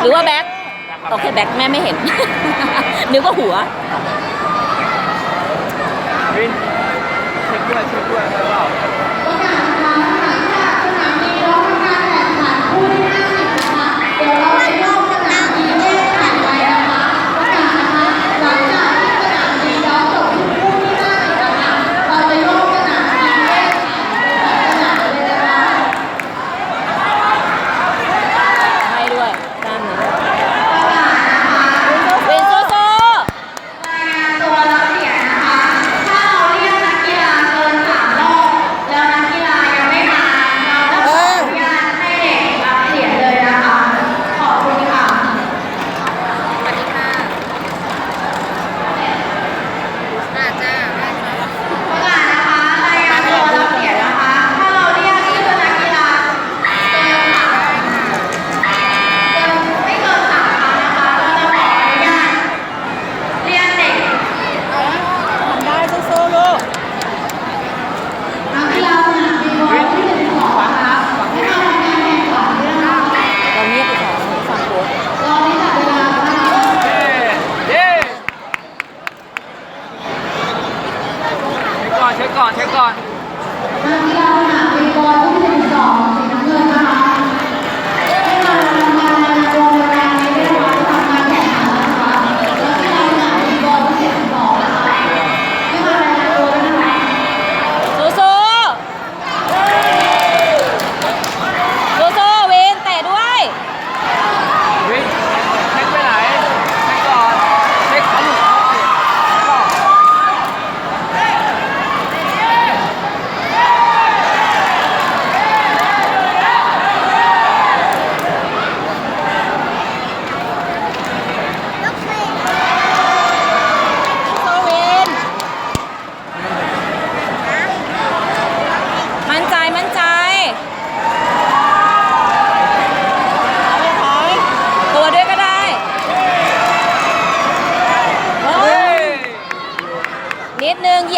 หรือว่าแบ็คโอเคแบ็คแม่ไม่เห็น นึกว่าหัว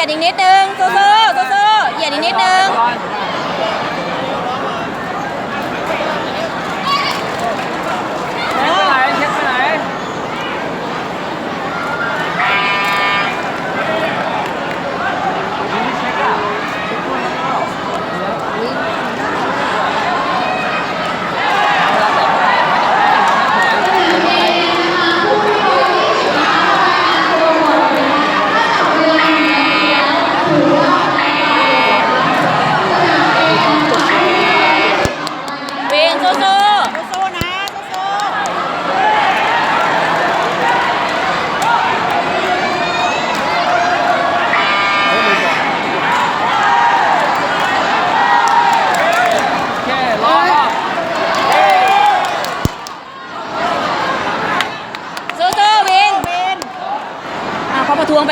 nhiệt อีกนิดนึง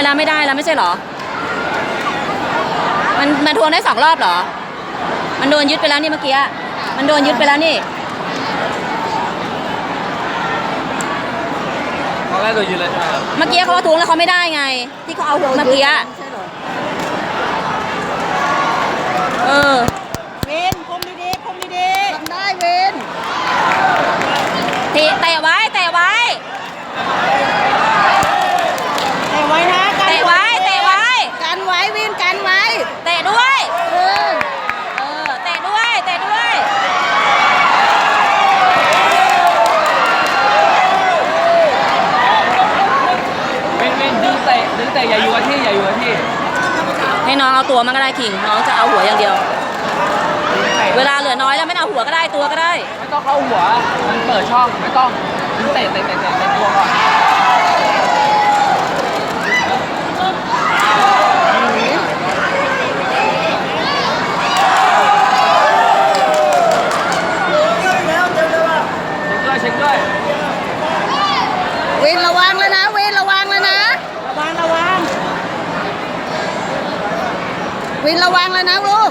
ไปแล้วไม่ได้แล้วไม่ใช่หรอ มันมาทวงได้สองรอบหรอ มันโดนยึดไปแล้วนี่เมื่อกี้ มันโดนยึดไปแล้วนี่ตอนแรกโดนยึดเลยเมื่อกี้เขาทวงแล้วเขาไม่ได้ไง ที่เขาเอาเมื่อกี้ เออ แต่อย่าอยู่กับที่อย่าอยู่กับที่ให้น้องเอาตัวมันก็ได้ขิง น้องจะเอาหัวอย่างเดียว เวลาเหลือน้อยแล้วไม่เอาหัวก็ได้ตัวก็ได้ ไม่ต้องเข้าหัว มันเปิดช่องไม่ต้องเตะเตะเตะเตะตัวก่อน วินระวังเลยนะลูก